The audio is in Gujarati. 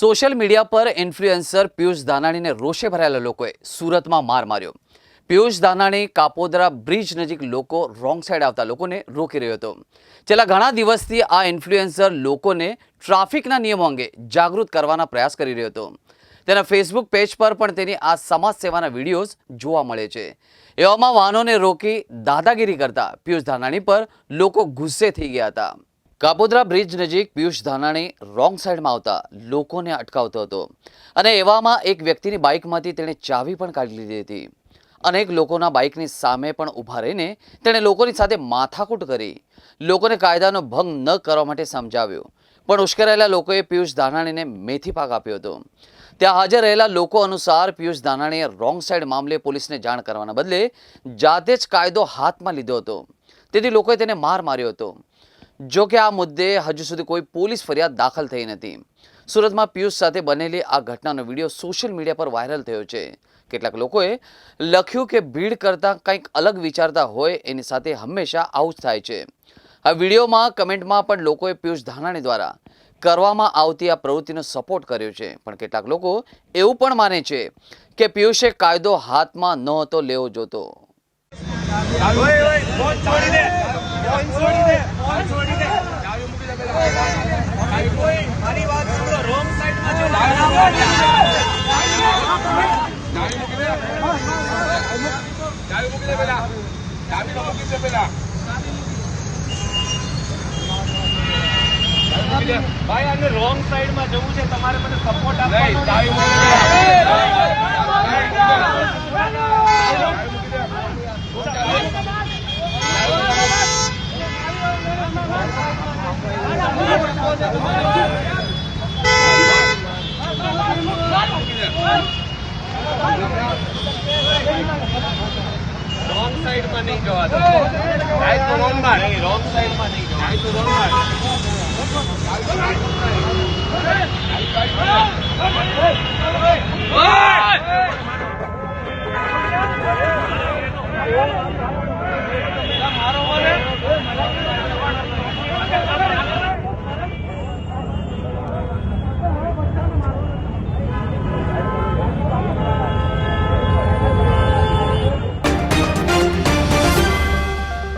સોશિયલ મીડિયા પર ઇન્ફ્લુએન્સર પિયુષ દાનાણીને રોષે ભરાયેલા લોકોએ સુરતમાં માર માર્યો. પિયુષ દાનાણી કાપોદરા બ્રિજ નજીક લોકો રોંગ સાઈડ આવતા લોકોને રોકી રહ્યો હતો. છેલ્લા ઘણા દિવસથી આ ઇન્ફ્લુએન્સર લોકોને ટ્રાફિકના નિયમો અંગે જાગૃત કરવાના પ્રયાસ કરી રહ્યો હતો. તેના ફેસબુક પેજ પર પણ તેની આ સમાજ સેવાના વિડીયોઝ જોવા મળે છે. એવામાં વાહનોને રોકી દાદાગીરી કરતા પિયુષ ધાનાણી પર લોકો ગુસ્સે થઈ ગયા હતા. કાપોદ્રા બ્રિજ નજીક પિયુષ ધાનાણી રોંગ સાઈડમાં આવતા લોકોને અટકાવતો હતો. અને એવામાં એક વ્યક્તિની બાઇકમાંથી તેણે ચાવી પણ કાઢી લીધી હતી. અનેક લોકોના બાઇકની સામે પણ ઊભા રહીને તેણે લોકોની સાથે માથાકૂટ કરી. લોકોને કાયદાનો ભંગ ન કરવા માટે સમજાવ્યો. પણ ઉશ્કેરાયેલા લોકોએ પિયુષ ધાનાણીને મેથી પાક આપ્યો હતો. ત્યાં હાજર રહેલા લોકો અનુસાર પિયુષ દાનાણીએ રોંગ સાઈડ મામલે પોલીસને જાણ કરવાના બદલે જાતે જ કાયદો હાથમાં લીધો હતો. તેથી લોકોએ તેને માર માર્યો હતો. જો કે આ મુદ્દે હજુ સુધી કોઈ પોલીસ ફરિયાદ દાખલ થઈ નથી. સુરતમાં પિયુષ સાથે બનેલી આ ઘટનાનો વીડિયો સોશિયલ મીડિયા પર વાયરલ થયો છે. કેટલાક લોકોએ લખ્યું કે ભીડ કરતાં કંઈક અલગ વિચારતા હોય એની સાથે હંમેશા આવું જ થાય છે. આ વિડીયોમાં કમેન્ટમાં પણ લોકોએ પિયુષ ધાનાણી દ્વારા કરવામાં આવતી આ પ્રવૃત્તિનો સપોર્ટ કર્યો છે. પણ કેટલાક લોકો એવું પણ માને છે કે પિયુષે કાયદો હાથમાં નહોતો લેવો જોતો. ફોન છોડી દે ફોન છોડી દે ફોન છોડી દે ચાવી મૂકી દે પેલા કોઈ મારી વાત સાંભળો રોંગ સાઈડમાં જો ચાવી મૂકી દે. ચાવી મૂકી દે પેલા ચાવી તો મૂકી દે પેલા ચાવી મૂકી દે. ભાઈ આને રોંગ સાઈડમાં જવું છે તમારે મને સપોર્ટ આપવાનો ચાવી મૂકી દે. રોંગ સાઈડમાં નહીં જવા દો જાય તો રોંગમાં નહીં રોંગ સાઈડમાં નહીં જવા જાય તો રોંગમાં